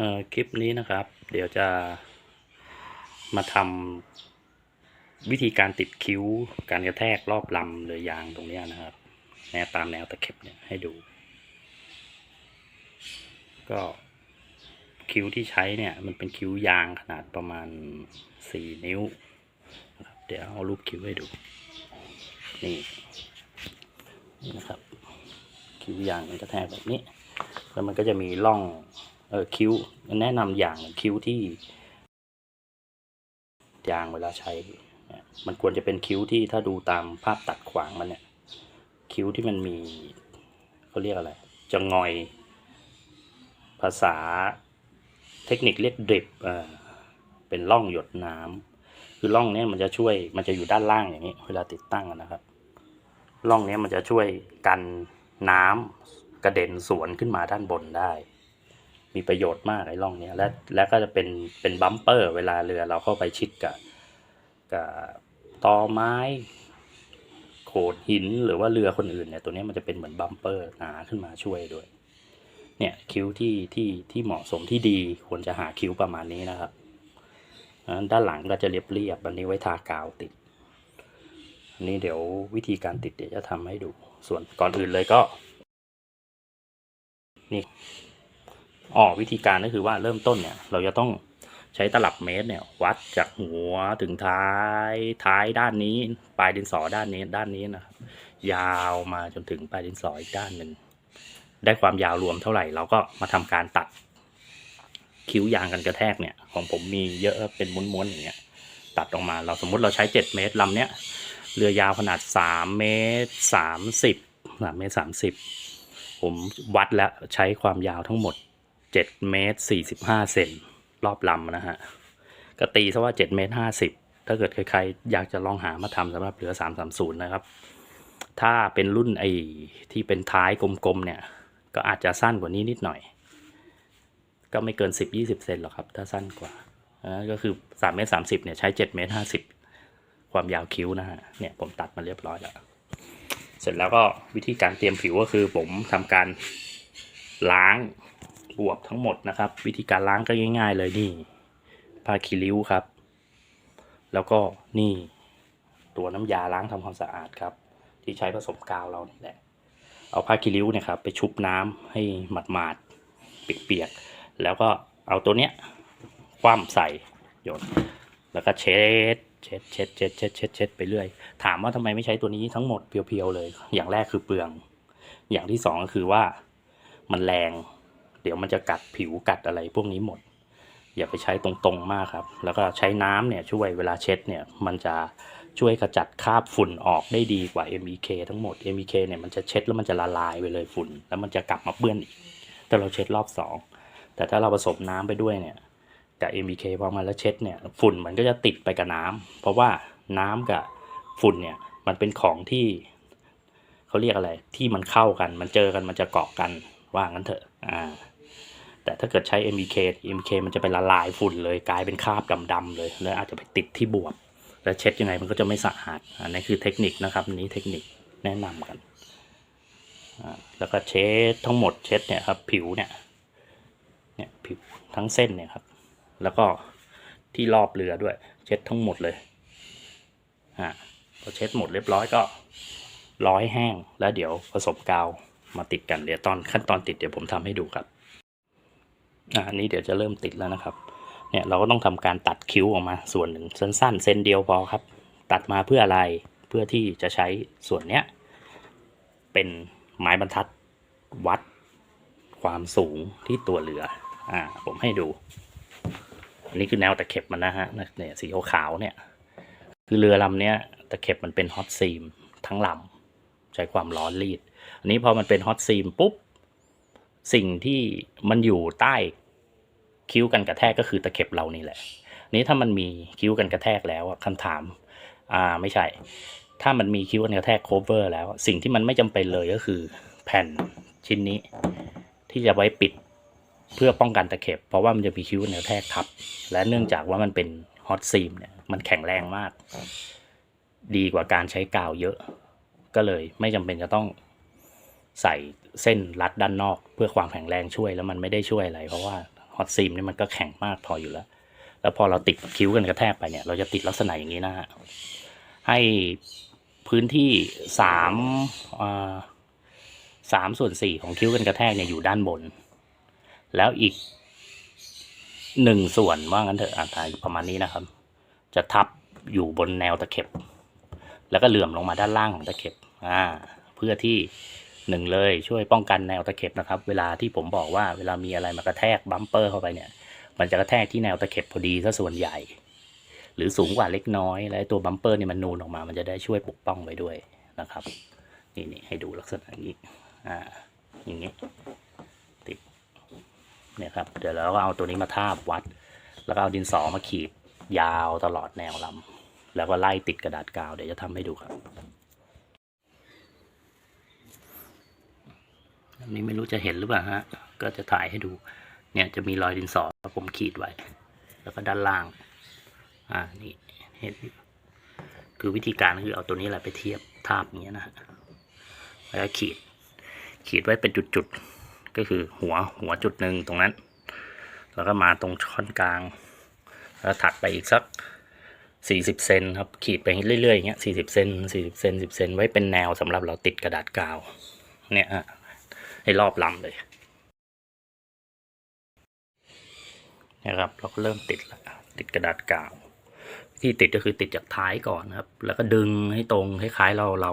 ออคลิปนี้นะครับ เดี๋ยวจะมาทำวิธีการติดคิ้ว การกระแทกรอบลำเรือยางตรงนี้นะครับแนวตามแนวตะเข็บเนี่ยให้ดู ก็คิ้วที่ใช้เนี่ยมันเป็นคิ้วยางขนาดประมาณสี่นิ้วครับเดี๋ยวเอารูปคิ้วให้ดู นี่นี่นะครับ คิ้วยางมันกระแทกแบบนี้ แล้วมันก็จะมีร่อง เออคิ้วแนะนำอย่างคิ้วที่ยางเวลาใช้ มันควรจะเป็นคิ้วที่ถ้าดูตามภาพตัดขวางมันเนี่ย คิ้วที่มันมีเขาเรียกอะไร จะงอย ภาษาเทคนิคเรียกดริปเออเป็นร่องหยดน้ำคือร่องเนี้ยมันจะช่วย มันจะอยู่ด้านล่างอย่างนี้ เวลาติดตั้งนะครับ ร่องเนี้ยมันจะช่วยกันน้ำกระเด็นสวนขึ้นมาด้านบนได้ มีประโยชน์มากไอ้ร่องเนี้ยและและก็จะเป็นเป็นบัมเปอร์ เวลาเรือเราเข้าไปชิดกับกับตอไม้โขดหินหรือว่าเรือคนอื่นเนี่ยตัวนี้มันจะเป็นเหมือนบัมเปอร์หนาขึ้นมาช่วยด้วยเนี่ยคิ้วที่ที่ที่เหมาะสมที่ดีควรจะหาคิ้วประมาณนี้นะครับด้านหลังก็จะเรียบเรียบอันนี้ไว้ทากาวติดอันนี้เดี๋ยววิธีการติดเดี๋ยวจะทำให้ดูส่วนก่อนอื่นเลยก็ นี่ อ๋อวิธีการก็คือว่าเริ่มต้นเนี่ยเราจะต้องใช้ตลับเมตรเนี่ยวัดจากหัวถึงท้ายท้ายด้านนี้ ปลายดินสอด้านนี้ด้านนี้นะครับยาวมาจนถึงปลายดินสออีกด้านหนึ่งได้ความยาวรวมเท่าไหร่เราก็มาทำการตัดคิ้วยางกันกระแทกเนี่ย ของผมมีเยอะเป็นม้วนๆอย่างเงี้ยตัดออกมาเราสมมุติเราใช้เจ็ดเมตรลำเนี้ยเรือยาวขนาดสามเมตรสามสิบสามเมตรสามสิบผมวัดแล้วใช้ความยาวทั้งหมด เจ็ดเมตรสี่สิบห้าเซนรอบลำนะฮะก็ตีซะว่าเจ็ดเมตรห้าสิบถ้าเกิดใครๆอยากจะลองหามาทำสำหรับเรือสามสามศูนย์นะครับ ถ้าเป็นรุ่นไอที่เป็นท้ายกลมๆเนี่ย ก็อาจจะสั้นกว่านี้นิดหน่อย ก็ไม่เกินสิบยี่สิบเซนหรอกครับ ถ้าสั้นกว่าก็คือสามเมตรสามสิบเนี่ยใช้เจ็ดเมตรห้าสิบความยาวคิ้วนะฮะ เนี่ยผมตัดมาเรียบร้อยแล้ว เสร็จแล้วก็วิธีการเตรียมผิวก็คือผมทำการล้าง บวบทั้งหมดนะครับ วิธีการล้างก็ง่าย ๆ เลยนี่ผ้าคีริ้วครับ แล้วก็นี่ตัวน้ำยาล้างทำความสะอาดครับ ที่ใช้ผสมกาวเรานี่แหละ เอาผ้าคีริ้วเนี่ยครับไปชุบน้ำให้หมาดๆเปียกๆแล้วก็เอาตัวเนี้ยคว่ำใส่โยนแล้วก็เช็ดเช็ดเช็ดเช็ดเช็ดเช็ดเช็ดไปเรื่อย ถามว่าทำไมไม่ใช้ตัวนี้ทั้งหมดเพียวๆเลย อย่างแรกคือเปลือง อย่างที่สองก็คือว่ามันแรง เดี๋ยวมันจะกัดผิวกัดอะไรพวกนี้หมด อย่าไปใช้ตรงๆมากครับ แล้วก็ใช้น้ำเนี่ยช่วยเวลาเช็ดเนี่ยมันจะช่วยขจัดคราบฝุ่นออกได้ดีกว่า MEK ทั้งหมด MEK เนี่ยมันจะเช็ดแล้วมันจะละลายไปเลยฝุ่น แล้วมันจะกลับมาเปื้อนอีก แต่เราเช็ดรอบสองแต่ถ้าเราผสมน้ำไปด้วยเนี่ยกับ MBK พอมาแล้วเช็ดเนี่ยฝุ่นมันก็จะติดไปกับน้ำเพราะว่าน้ำกับฝุ่นเนี่ยมันเป็นของที่เขาเรียกอะไรที่มันเข้ากัน มันเจอกันมันจะเกาะกันว่างั้นเถอะอ่า แต่ถ้าเกิดใช้ MBK MBK มันจะไปละลายฝุ่นเลยกลายเป็นคราบดำๆเลย แล้วอาจจะไปติดที่บวบ แล้วเช็ดยังไงมันก็จะไม่สะอาดอันนี้คือเทคนิคนะครับอันนี้เทคนิคแนะนำกันอ่าแล้วก็เช็ดทั้งหมดเช็ดเนี่ยครับผิวเนี่ยเนี่ยผิวทั้งเส้นเนี่ยครับ แล้วก็ที่รอบเรือด้วย เช็ดทั้งหมดเลยอะพอเช็ดหมดเรียบร้อยก็ร้อให้แห้งแล้วเดี๋ยวผสมกาวมาติดกันเดี๋ยวตอนขั้นตอนติดเดี๋ยวผมทำให้ดูครับ อันนี้เดี๋ยวจะเริ่มติดแล้วนะครับ เนี่ยเราก็ต้องทำการตัดคิ้วออกมาส่วนหนึ่งสั้นๆเส้นเดียวพอครับ ตัดมาเพื่ออะไรเพื่อที่จะใช้ส่วนเนี้ยเป็นไม้บรรทัดวัดความสูงที่ตัวเรือ อ่า ผมให้ดู อันนี้คือแนวตะเข็บมันนะฮะ เนี่ยสีขาวๆเนี่ย คือเรือลำเนี้ยตะเข็บมันเป็นฮอตซีมทั้งลำใช้ความร้อนรีด อันนี้พอมันเป็นฮอตซีมปุ๊บ สิ่งที่มันอยู่ใต้คิ้วกันกระแทกก็คือตะเข็บเรานี่แหละ นี้ถ้ามันมีคิ้วกันกระแทกแล้วอะคำถาม อ่าไม่ใช่ ถ้ามันมีคิ้วกันกระแทก cover แล้ว สิ่งที่มันไม่จำเป็นเลยก็คือแผ่นชิ้นนี้ ที่จะไว้ปิดเพื่อป้องกันตะเข็บ เพราะว่ามันจะมีคิ้วเนื้อแทกทับ และเนื่องจากว่ามันเป็นฮอตซีมเนี่ยมันแข็งแรงมาก ดีกว่าการใช้กาวเยอะ ก็เลยไม่จำเป็นจะต้องใส่ เส้นรัดด้านนอกเพื่อความแข็งแรงช่วยแล้วมันไม่ได้ช่วยอะไร เพราะว่าฮอตซีมเนี่ยมันก็แข็งมากพออยู่แล้ว แล้วพอเราติดคิ้วกันกระแทกไปเนี่ย เราจะติดลักษณะอย่างนี้นะฮะให้พื้นที่สามสามส่วนสี่ของคิ้วกันกระแทกเนี่ยอยู่ด้านบน แล้วอีกหนึ่งส่วนว่างั้นเถอะอ่าประมาณนี้นะครับ จะทับอยู่บนแนวตะเข็บ แล้วก็เหลื่อมลงมาด้านล่างของตะเข็บอ่าเพื่อที่ หนึ่งเลยช่วยป้องกันแนวตะเข็บนะครับ เวลาที่ผมบอกว่าเวลามีอะไรมากระแทกบัมเปอร์เข้าไปเนี่ย มันจะกระแทกที่แนวตะเข็บพอดีซะส่วนใหญ่ หรือสูงกว่าเล็กน้อย และไอ้ตัวบัมเปอร์เนี่ยมันนูนออกมา มันจะได้ช่วยปกป้องไว้ด้วยนะครับ นี่นี่ให้ดูลักษณะอย่างนี้อ่าอย่างนี้ติดเนี่ยครับเดี๋ยวเราก็เอาตัวนี้มาทาบวัด แล้วก็เอาดินสอมาขีดยาวตลอดแนวลำแล้วก็ไล่ติดกระดาษกาวเดี๋ยวจะทำให้ดูครับ อันนี้ไม่รู้จะเห็นหรือเปล่าฮะ ก็จะถ่ายให้ดู เนี่ยจะมีรอยดินสอผมขีดไว้ แล้วก็ด้านล่าง อ่า นี่เห็นอยู่คือวิธีการคือเอาตัวนี้แหละไปเทียบทาบอย่างเงี้ยนะแล้วก็ขีด ขีดไว้เป็นจุดๆ ก็คือหัวหัวจุดหนึ่งตรงนั้น แล้วก็มาตรงช่อนกลาง แล้วถัดไปอีกสักสี่สิบเซนครับ ขีดไปเรื่อยๆอย่างเงี้ยสี่สิบเซนสี่สิบเซนสิบเซนไว้เป็นแนวสำหรับเราติดกระดาษกาว เนี่ยฮะ ให้รอบลำเลยนะครับเราก็เริ่มติดแล้วติดกระดาษกาวที่ติดก็คือติดจากท้ายก่อนนะครับ แล้วก็ดึงให้ตรงคล้ายๆเราเรา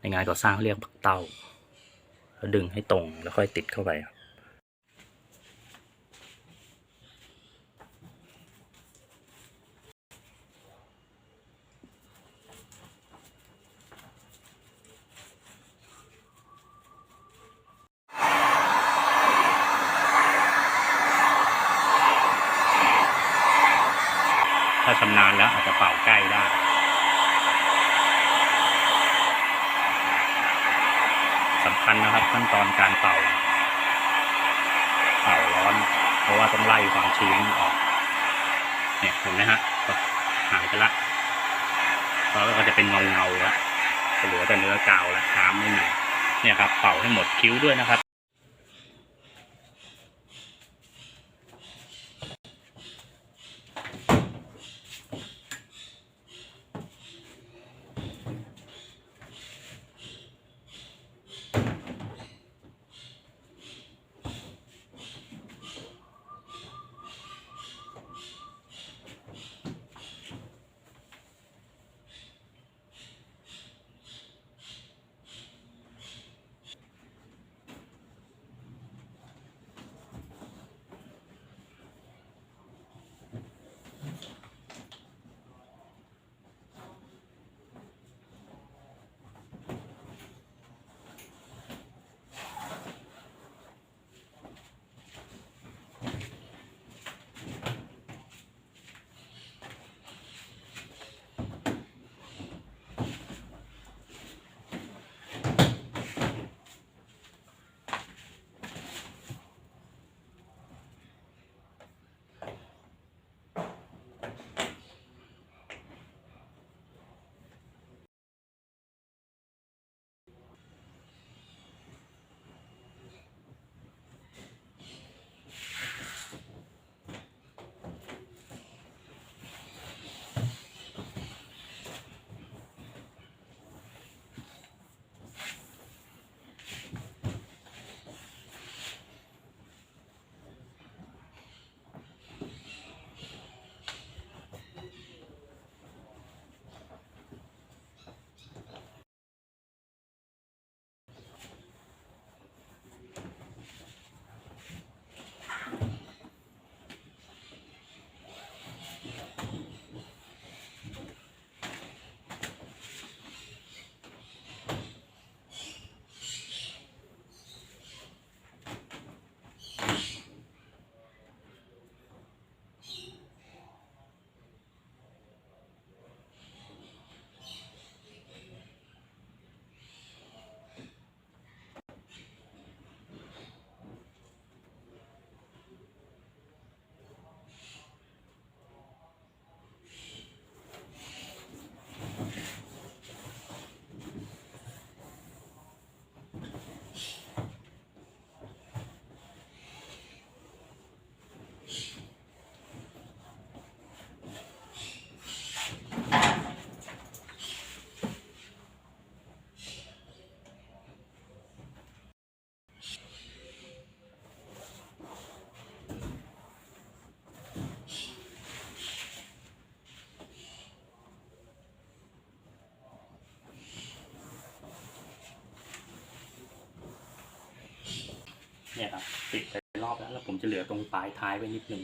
ในงานก่อสร้างเรียกปักเต้าแล้วดึงให้ตรงแล้วค่อยติดเข้าไปครับ ถ้าชำนาญแล้วอา จจะเป่าใกล้ได้สำคัญนะครับขั้นตอนการเป่า เป่าร้อน เพราะว่าต้องไล่ความชื้นออก เนี่ยเห็นไหมฮะหายไปละแล้วก็จะเป็นเงาเงาๆแล้วเหลือแต่เนื้อกาวแล้วน้ำไม่มีเนี่ยครับ เป่าให้หมดคิ้วด้วยนะครับ เนี่ยครับติดไปรอบแล้วแล้วผมจะเหลือตรงปลายท้ายไว้นิดนึง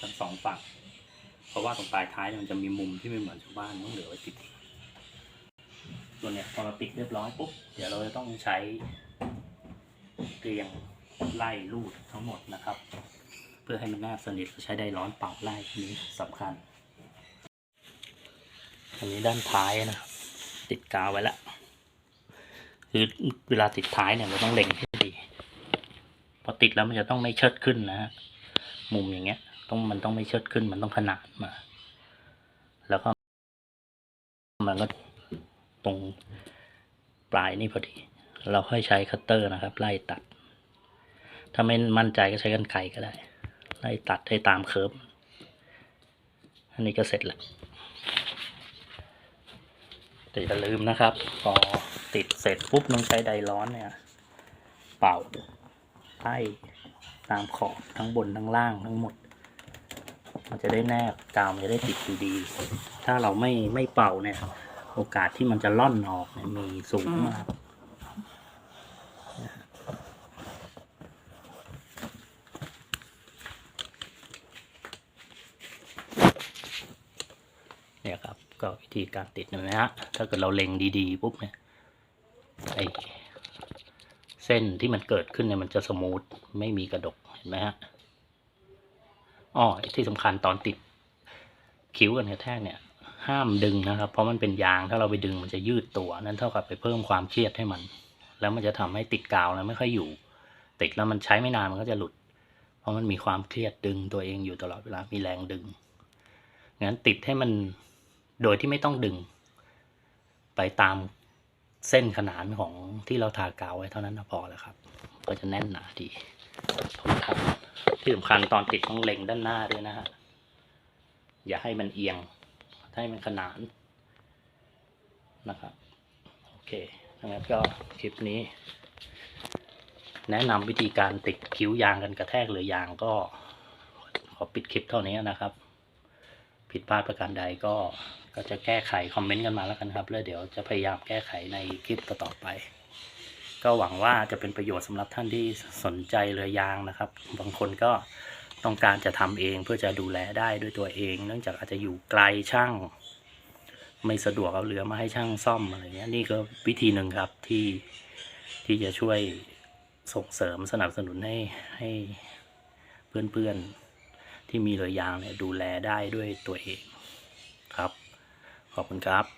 ทั้งสองฝั่ง เพราะว่าตรงปลายท้ายเนี่ยมันจะมีมุมที่ไม่เหมือนชาวบ้านต้องเหลือไว้ติดส่วนเนี่ยพอเราติดเรียบร้อยปุ๊บเดี๋ยวเราจะต้องใช้เรียงไล่รูดทั้งหมดนะครับ เพื่อให้มันแนบสนิทเราใช้ได้ร้อนเป่าไล่นี้สำคัญอันนี้ด้านท้ายนะติดกาวไว้แล้วคือเวลาติดท้ายเนี่ยเราต้องเล็ง ติดแล้วมันจะต้องไม่เชิดขึ้นนะฮะมุมอย่างเงี้ย ต้องมันต้องไม่เชิดขึ้น มันต้องขนานมา แล้วก็มันก็ตรงปลายนี่พอดี เราค่อยใช้คัตเตอร์นะครับ ไล่ตัด ถ้าไม่มั่นใจก็ใช้กันไกก็ได้ ไล่ตัดให้ตามเคิร์ฟอันนี้ก็เสร็จแล้วแต่อย่าลืมนะครับพอติดเสร็จปุ๊บต้องใช้ไดร้อนเนี่ย เป่า ไล่ตามขอบทั้งบนทั้งล่างทั้งหมด มันจะได้แนบกาวมันจะได้ติดอยู่ดี ถ้าเราไม่ไม่เป่าเนี่ย โอกาสที่มันจะล่อนออกเนี่ยมีสูงมากเนี่ยครับ ก็วิธีการติดเห็นไหมฮะถ้าเกิดเราเล็งดีๆปุ๊บเนี่ยไอ เส้นที่มันเกิดขึ้นเนี่ยมันจะสมูทไม่มีกระดกเห็นไหมฮะอ้อที่สำคัญตอนติดคิ้วกันกระแทกเนี่ย ห้ามดึงนะครับ เพราะมันเป็นยางถ้าเราไปดึงมันจะยืดตัวนั่นเท่ากับไปเพิ่มความเครียดให้มัน แล้วมันจะทำให้ติดกาวแล้วไม่ค่อยอยู่ ติดแล้วมันใช้ไม่นานมันก็จะหลุด เพราะมันมีความเครียดดึงตัวเองอยู่ตลอดเวลามีแรงดึงงั้นติดให้มันโดยที่ไม่ต้องดึง ไปตาม เส้นขนานของที่เราทากาวไว้เท่านั้นพอแล้วครับ ก็จะแน่นหนาดีทนทานที่สำคัญตอนติดต้องเล็งด้านหน้าด้วยนะฮะอย่าให้มันเอียงให้มันขนานนะครับโอเคงั้นก็คลิปนี้ แนะนำวิธีการติดคิ้วยางกันกระแทกหรือยางก็ขอปิดคลิปเท่านี้นะครับ ผิดพลาดประการใดก็ ก็จะแก้ไขคอมเมนต์กันมาแล้วกันครับแล้วเดี๋ยวจะพยายามแก้ไขในคลิปต่อๆไป ก็หวังว่าจะเป็นประโยชน์สำหรับท่านที่สนใจเรือยางนะครับ บางคนก็ต้องการจะทำเองเพื่อจะดูแลได้ด้วยตัวเอง เนื่องจากอาจจะอยู่ไกลช่าง ไม่สะดวกเอาเรือมาให้ช่างซ่อมอะไรเงี้ยนี่ก็วิธีหนึ่งครับที่ที่จะช่วยส่งเสริมสนับสนุนให้ให้เพื่อนๆที่มีเรือยางเนี่ยดูแลได้ด้วยตัวเองครับ ขอบคุณครับ